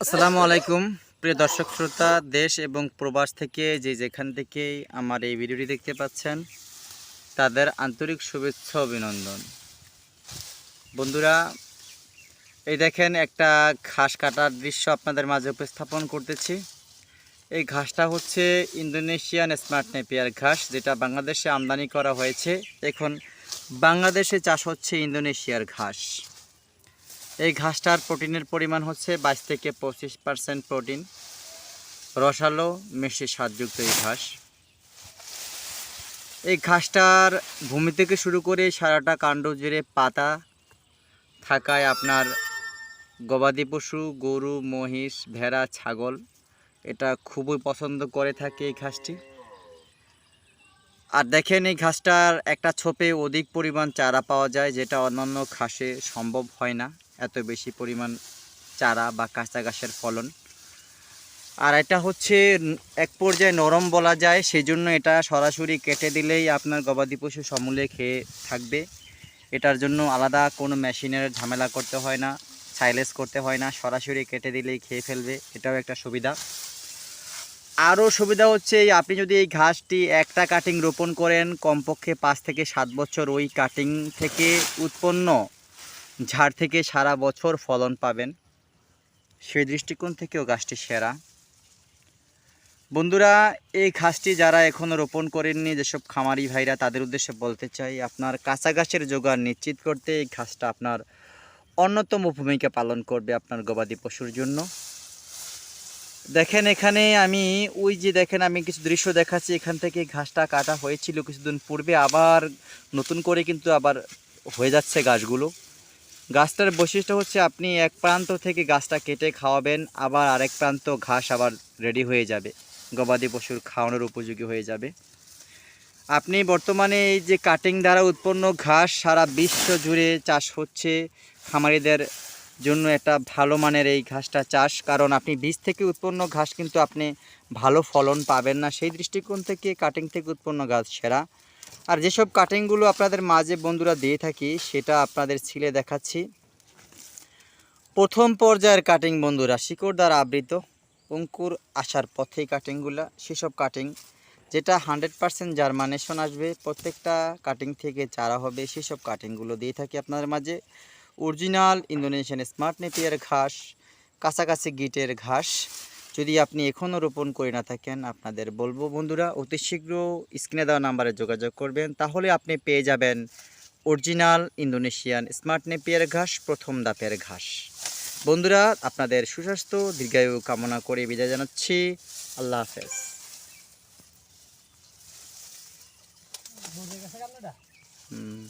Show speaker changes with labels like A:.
A: আসসালামু আলাইকুম, প্রিয় দর্শক শ্রোতা, দেশ এবং প্রবাস থেকে যে যেখান থেকেই আমার এই ভিডিওটি দেখতে পাচ্ছেন, তাদের আন্তরিক শুভেচ্ছা অভিনন্দন। বন্ধুরা, এই দেখেন একটা ঘাস কাটার দৃশ্য আপনাদের মাঝে উপস্থাপন করতেছি। এই ঘাসটা হচ্ছে ইন্দোনেশিয়ান স্মার্ট নেপিয়ার ঘাস, যেটা বাংলাদেশে আমদানি করা হয়েছে। এখন বাংলাদেশে চাষ হচ্ছে ইন্দোনেশিয়ার ঘাস। এই ঘাসটার প্রোটিনের পরিমাণ হচ্ছে বাইশ থেকে পঁচিশ পার্সেন্ট প্রোটিন। রসালো, মিষ্টি, স্বাদযুক্ত এই ঘাস। এই ঘাসটার ভূমি থেকে শুরু করে সারাটা কাণ্ড জুড়ে পাতা থাকায় আপনার গবাদি পশু, গরু, মহিষ, ভেড়া, ছাগল এটা খুবই পছন্দ করে থাকে এই ঘাসটি। আর দেখেন এই ঘাসটার একটা ছোপে অধিক পরিমাণ চারা পাওয়া যায় যেটা অন্যান্য ঘাসে সম্ভব হয় না। এত বেশি পরিমাণ চারা বা কাঁচা ঘাসের ফলন। আর এটা হচ্ছে এক পর্যায়ে নরম বলা যায় সেই জন্য এটা সরাসরি কেটে দিলেই আপনার গবাদি পশু সমূলে খেয়ে থাকবে। এটার জন্য আলাদা কোনো মেশিনের ঝামেলা করতে হয় না সাইলেস করতে হয় না, সরাসরি কেটে দিলেই খেয়ে ফেলবে, এটাও একটা সুবিধা। আরও সুবিধা হচ্ছে আপনি যদি এই ঘাসটি একটা কাটিং রোপণ করেন, কমপক্ষে পাঁচ থেকে সাত বছর ওই কাটিং থেকে উৎপন্ন ঝাড় থেকে সারা বছর ফলন পাবেন। সেই দৃষ্টিকোণ থেকেও গাছটি সেরা। বন্ধুরা, এই ঘাসটি যারা এখনও রোপণ করেননি, যেসব খামারি ভাইরা তাদের উদ্দেশ্যে বলতে চাই, আপনার কাঁচা ঘাসের জোগান নিশ্চিত করতে এই ঘাসটা আপনার অন্যতম ভূমিকা পালন করবে আপনার গবাদি পশুর জন্য। দেখেন এখানে আমি, ওই যে দেখেন আমি কিছু দৃশ্য দেখাচ্ছি, এখান থেকে ঘাসটা কাটা হয়েছিল কিছুদিন পূর্বে, আবার নতুন করে কিন্তু আবার হয়ে যাচ্ছে গাছগুলো। গাছটার বৈশিষ্ট্য হচ্ছে আপনি এক প্রান্ত থেকে গাছটা কেটে খাওয়াবেন, আবার আরেক প্রান্ত ঘাস আবার রেডি হয়ে যাবে। গবাদি পশুর খাওয়ানোর উপযোগী হয়ে যাবে। আপনি বর্তমানে এই যে কাটিং দ্বারা উৎপন্ন ঘাস সারা বিশ্ব জুড়ে চাষ হচ্ছে, খামারিদের জন্য একটা ভালো মানের এই ঘাসটা চাষ, কারণ আপনি বীজ থেকে উৎপন্ন ঘাস কিন্তু আপনি ভালো ফলন পাবেন না। সেই দৃষ্টিকোণ থেকে কাটিং থেকে উৎপন্ন ঘাস সেরা। আর যেসব কাটিংগুলো আপনাদের মাঝে বন্ধুরা দিয়ে থাকি, সেটা আপনাদের ছিলে দেখাচ্ছি। প্রথম পর্যায়ের কাটিং বন্ধুরা, শিকড় দ্বারা আবৃত, অঙ্কুর আসার পথে কাটিংগুলো সেসব কাটিং যেটা হান্ড্রেড পারসেন্ট জার্মানেশন আসবে, প্রত্যেকটা কাটিং থেকে চারা হবে, সেসব কাটিংগুলো দিয়ে থাকি আপনাদের মাঝে। অরিজিনাল ইন্দোনেশিয়ান স্মার্ট নেপিয়ার ঘাস, কাছাকাছি গিটের ঘাস যদি আপনি এখনও রোপণ করে না থাকেন, আপনাদের বলব বন্ধুরা, অতি শীঘ্র স্ক্রিনে দেওয়া নাম্বারে যোগাযোগ করবেন। তাহলে আপনি পেয়ে যাবেন অরিজিনাল ইন্দোনেশিয়ান স্মার্ট নেপিয়ার ঘাস, প্রথম দাপের ঘাস। বন্ধুরা, আপনাদের সুস্বাস্থ্য, দীর্ঘায়ু কামনা করে বিদায় জানাচ্ছি। আল্লাহ হাফেজ। হুম।